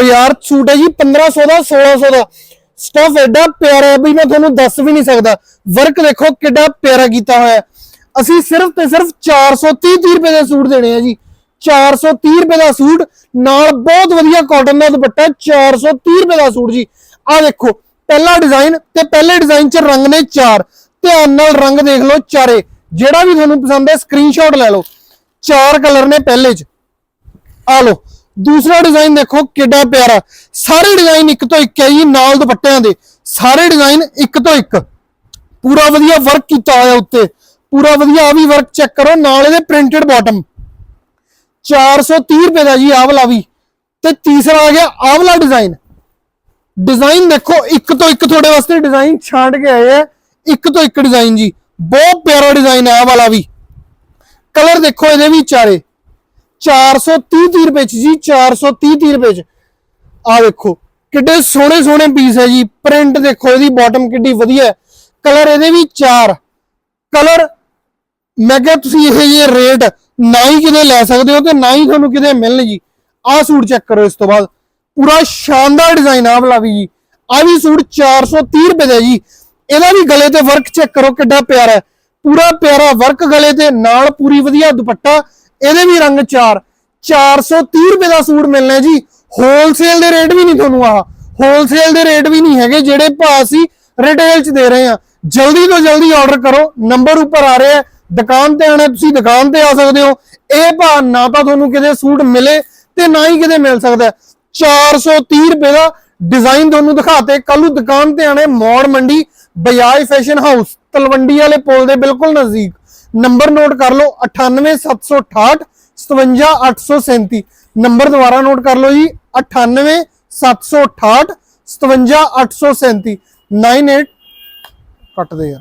ਬਾਜ਼ਾਰ ਸੂਟ ਹੈ ਜੀ 1500 ਦਾ 1600 ਦਾ। ਸਟਫ ਐਡਾ ਪਿਆਰਾ ਹੈ ਵੀ ਮੈਂ ਤੁਹਾਨੂੰ ਦੱਸ ਵੀ ਨਹੀਂ ਸਕਦਾ। ਵਰਕ ਦੇਖੋ ਕਿੱਡਾ ਪਿਆਰਾ ਕੀਤਾ ਹੋਇਆ ਅਸੀਂ ਸਿਰਫ ਤੇ ਸਿਰਫ 430 ਰੁਪਏ ਦੇ ਸੂਟ ਦੇਣੇ ਆ ਜੀ। 430 ਰੁਪਏ ਦਾ ਸੂਟ, ਨਾਲ ਬਹੁਤ ਵਧੀਆ ਕਾਟਨ ਦਾ ਦੁਪੱਟਾ 430 ਰੁਪਏ ਦਾ ਸੂਟ ਜੀ। ਆ ਦੇਖੋ, ਪਹਿਲਾ ਡਿਜ਼ਾਈਨ ਤੇ ਪਹਿਲੇ ਡਿਜ਼ਾਈਨ 'ਚ ਰੰਗ ਨੇ ਚਾਰ। ਧਿਆਨ ਨਾਲ ਰੰਗ ਦੇਖ ਲਓ ਚਾਰੇ। ਜਿਹੜਾ ਵੀ ਤੁਹਾਨੂੰ ਪਸੰਦ ਹੈ ਸਕਰੀਨਸ਼ਾਟ ਲੈ ਲਓ। ਚਾਰ ਕਲਰ ਨੇ ਪਹਿਲੇ 'ਚ। ਆ ਲਓ। ਦੂਸਰਾ ਡਿਜ਼ਾਈਨ ਦੇਖੋ ਕਿੱਡਾ ਪਿਆਰਾ। ਸਾਰੇ ਡਿਜ਼ਾਈਨ ਇੱਕ ਤੋਂ ਇੱਕ ਹੈ ਜੀ, ਨਾਲ ਦੁਪੱਟਿਆਂ ਦੇ। ਸਾਰੇ ਡਿਜ਼ਾਈਨ ਇੱਕ ਤੋਂ ਇੱਕ। ਪੂਰਾ ਵਧੀਆ ਵਰਕ ਕੀਤਾ ਹੋਇਆ ਉੱਤੇ। ਪੂਰਾ ਵਧੀਆ ਆ ਵੀ ਵਰਕ ਚੈੱਕ ਕਰੋ, ਨਾਲ ਇਹਦੇ ਪ੍ਰਿੰਟਡ ਬਾਟਮ 430 ਰੁਪਏ ਦਾ ਜੀ ਆਹ ਵਾਲਾ ਵੀ। ਤੇ ਤੀਸਰਾ ਆ ਗਿਆ ਆਹ ਵਾਲਾ ਡਿਜ਼ਾਈਨ ਡਿਜ਼ਾਈਨ ਦੇਖੋ, ਇੱਕ ਤੋਂ ਇੱਕ ਤੁਹਾਡੇ ਵਾਸਤੇ ਡਿਜ਼ਾਈਨ ਛਾਂਟ ਕੇ ਆਏ ਆ। ਇੱਕ ਤੋਂ ਇੱਕ ਡਿਜ਼ਾਈਨ ਜੀ। ਬਹੁਤ ਪਿਆਰਾ ਡਿਜ਼ਾਈਨ ਹੈ ਆਹ ਵਾਲਾ ਵੀ। ਕਲਰ ਦੇਖੋ ਇਹਦੇ ਵੀ ਚਾਰੇ। 430 30 ਰੁਪਏ ਚ ਜੀ 430 30 ਰੁਪਏ ਚ। ਆ ਵੇਖੋ, ਕਿੱਡੇ ਸੋਹਣੇ ਸੋਹਣੇ ਪੀਸ ਹੈ ਜੀ। ਪ੍ਰਿੰਟ ਦੇਖੋ, ਇਹਦੀ ਬਾਟਮ ਕਿੱਡੀ ਵਧੀਆ ਕਲਰ ਇਹਦੇ ਵੀ ਚਾਰ। ਕਲਰ ਮੈਂ ਕਿਹਾ ਤੁਸੀਂ ਇਹ ਜਿਹੇ ਰੇਟ ਨਾ ਹੀ ਕਿਤੇ ਲੈ ਸਕਦੇ ਹੋ ਤੇ ਨਾ ਹੀ ਤੁਹਾਨੂੰ ਕਿਤੇ ਮਿਲਣ ਜੀ। ਆਹ ਸੂਟ ਚੈੱਕ ਕਰੋ ਇਸ ਤੋਂ ਬਾਅਦ। ਪੂਰਾ ਸ਼ਾਨਦਾਰ ਡਿਜ਼ਾਈਨ ਆ ਵਾਲਾ ਵੀ ਜੀ। ਆ ਵੀ ਸੂਟ 430 ਰੁਪਏ ਦਾ ਜੀ। ਇਹਦਾ ਵੀ ਗਲੇ ਤੇ ਵਰਕ ਚੈੱਕ ਕਰੋ ਕਿੱਡਾ ਪਿਆਰਾ ਹੈ। ਪੂਰਾ ਪਿਆਰਾ ਵਰਕ ਗਲੇ ਤੇ, ਨਾਲ ਪੂਰੀ ਵਧੀਆ ਦੁਪੱਟਾ। ਇਹਦੇ ਵੀ ਰੰਗ ਚਾਰ। 430 ਰੁਪਏ ਦਾ ਸੂਟ ਮਿਲਣਾ ਜੀ। ਹੋਲਸੇਲ ਦੇ ਰੇਟ ਵੀ ਨਹੀਂ ਤੁਹਾਨੂੰ ਆਹ। ਹੋਲਸੇਲ ਦੇ ਰੇਟ ਵੀ ਨਹੀਂ ਹੈਗੇ, ਜਿਹੜੇ ਭਾਅ ਅਸੀਂ ਰਿਟੇਲ 'ਚ ਦੇ ਰਹੇ ਹਾਂ। ਜਲਦੀ ਤੋਂ ਜਲਦੀ ਆਰਡਰ ਕਰੋ। ਨੰਬਰ ਉੱਪਰ ਆ ਰਿਹਾ ਦੁਕਾਨ ਤੇ ਆਣਾ ਤੁਸੀਂ ਦੁਕਾਨ ਤੇ ਆ ਸਕਦੇ ਹੋ। ਇਹ ਭਾਅ ਨਾ ਤਾਂ ਤੁਹਾਨੂੰ ਕਿਤੇ ਸੂਟ ਮਿਲੇ ਤੇ ਨਾ ਹੀ ਕਿਤੇ ਮਿਲ ਸਕਦਾ ਹੈ। 430 ਰੁਪਏ ਦਾ ਡਿਜ਼ਾਈਨ ਤੁਹਾਨੂੰ ਦਿਖਾਤੇ। ਕੱਲੂ ਦੁਕਾਨ ਤੇ ਆਣੇ ਮੋੜ ਮੰਡੀ, ਬਜਾਜ ਫੈਸ਼ਨ ਹਾਊਸ ਤਲਵੰਡੀ ਵਾਲੇ ਪੁਲ ਦੇ ਬਿਲਕੁਲ ਨਜ਼ਦੀਕ। ਨੰਬਰ ਨੋਟ ਕਰ ਲਓ 98768 57837 ਨੰਬਰ ਦੁਬਾਰਾ ਨੋਟ ਕਰ ਲਓ ਜੀ 98768 57837 98 ਕੱਟਦੇ ਯਾਰ